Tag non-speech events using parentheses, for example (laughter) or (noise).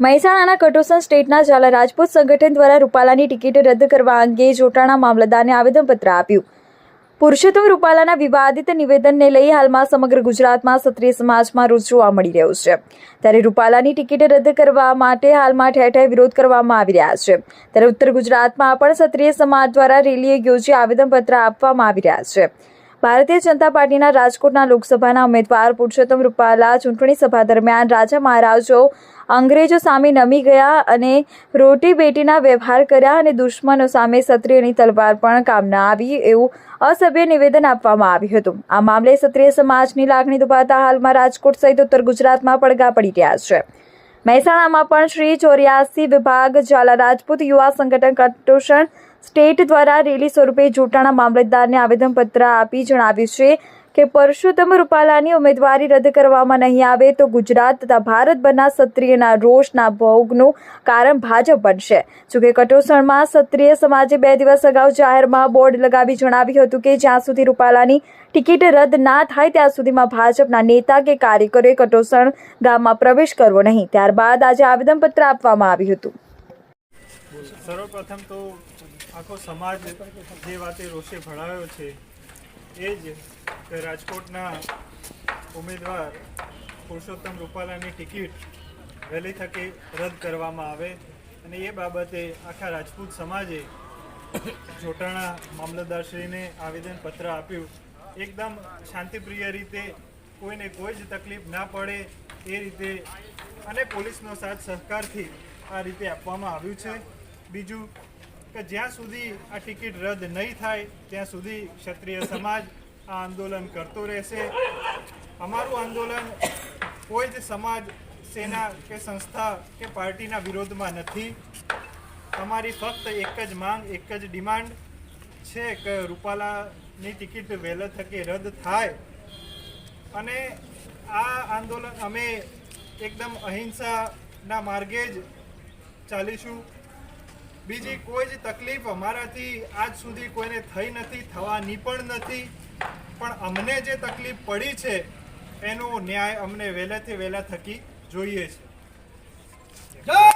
મહેસાણાના કટોસણ સ્ટેટના ઝાલા રાજપૂત સંગઠન દ્વારા રૂપાલાની ટિકિટ રદ કરવા અંગે જોટાણા મામલતદારને આવેદનપત્ર આપ્યું. પુરુષોત્તમ રૂપાલાના વિવાદિત નિવેદનને લઈ હાલમાં સમગ્ર ગુજરાતમાં ક્ષત્રિય સમાજમાં રોજ જોવા મળી રહ્યો છે. ત્યારે રૂપાલાની ટિકિટ રદ કરવા માટે હાલમાં ઠેર ઠેર વિરોધ કરવામાં આવી રહ્યા છે. ત્યારે ઉત્તર ગુજરાતમાં પણ ક્ષત્રિય સમાજ દ્વારા રેલીએ યોજી આવેદનપત્ર આપવામાં આવી રહ્યા છે. ભારતીય જનતા પાર્ટીના રાજકોટના લોકસભાના ઉમેદવાર પુરુષોત્તમ રૂપાલા ચૂંટણી સભા દરમિયાન રાજા મહારાજો અંગ્રેજો સામે નમી ગયા અને રોટી બેટીના વ્યવહાર કર્યા અને દુશ્મનો સામે ક્ષત્રિયની તલવાર પણ કામના આવી એવું અસભ્ય નિવેદન આપવામાં આવ્યું હતું. આ મામલે ક્ષત્રિય સમાજની લાગણી દુભાતા હાલમાં રાજકોટ સહિત ઉત્તર ગુજરાતમાં પડઘા પડી રહ્યા છે. મહેસાણામાં પણ શ્રી ચોર્યાસી વિભાગ ઝાલા રાજપૂત યુવા સંગઠન કટોષણ સ્ટેટ દ્વારા રેલી સ્વરૂપે જોટાણા મામલતદારને આવેદનપત્ર આપી જણાવ્યું છે કે પરસોત્તમ રૂપાલાની ઉમેદવારી રદ કરવામાં નહીં આવે તો ગુજરાત તથા ભારતભરના ક્ષત્રિયના રોષના ભોગનું કારણ ભાજપ બનશે. જોકે કટોસણમાં ક્ષત્રિય સમાજે બે દિવસ અગાઉ જાહેરમાં બોર્ડ લગાવી જણાવ્યું હતું કે જ્યાં સુધી રૂપાલાની ટિકિટ રદ ના થાય ત્યાં સુધીમાં ભાજપના નેતા કે કાર્યકરોએ કટોસણ ગામમાં પ્રવેશ કરવો નહીં. ત્યારબાદ આજે આવેદનપત્ર આપવામાં આવ્યું હતું. સર્વપ્રથમ તો આખો સમાજ જે વાતે રોષે ભળાયો છે, એ જ રાજકોટના ઉમેદવાર પુરુષોત્તમ રૂપાલાની ટિકિટ વહેલી થકે રદ કરવામાં આવે અને એ બાબતે આખા રાજપૂત સમાજે જોટાણા મામલતદારશ્રીને આવેદનપત્ર આપ્યું. એકદમ શાંતિપ્રિય રીતે કોઈને કોઈ જ તકલીફ ના પડે એ રીતે અને પોલીસનો સાથ સહકારથી આ રીતે આપવામાં આવ્યું છે. બીજું કે જ્યાં સુધી આ ટિકિટ રદ નહીં થાય ત્યાં સુધી ક્ષત્રિય (coughs) સમાજ આ આંદોલન કરતો રહેશે. અમારું આંદોલન કોઈ જ સમાજ સેના કે સંસ્થા કે પાર્ટીના વિરોધમાં નથી. અમારી ફક્ત એક જ માંગ એક જ ડિમાન્ડ છે કે રૂપાલાની ટિકિટ વહેલા થકી રદ થાય. અને આ આંદોલન અમે એકદમ અહિંસાના માર્ગે જ ચાલીશું. બીજી કોઈ જ તકલીફ અમારાથી આજ સુધી કોઈને થઈ નથી, થવાની પણ નથી. પણ અમને જે તકલીફ પડી છે, એનો ન્યાય અમને વહેલાથી વહેલા થકી જોઈએ છે.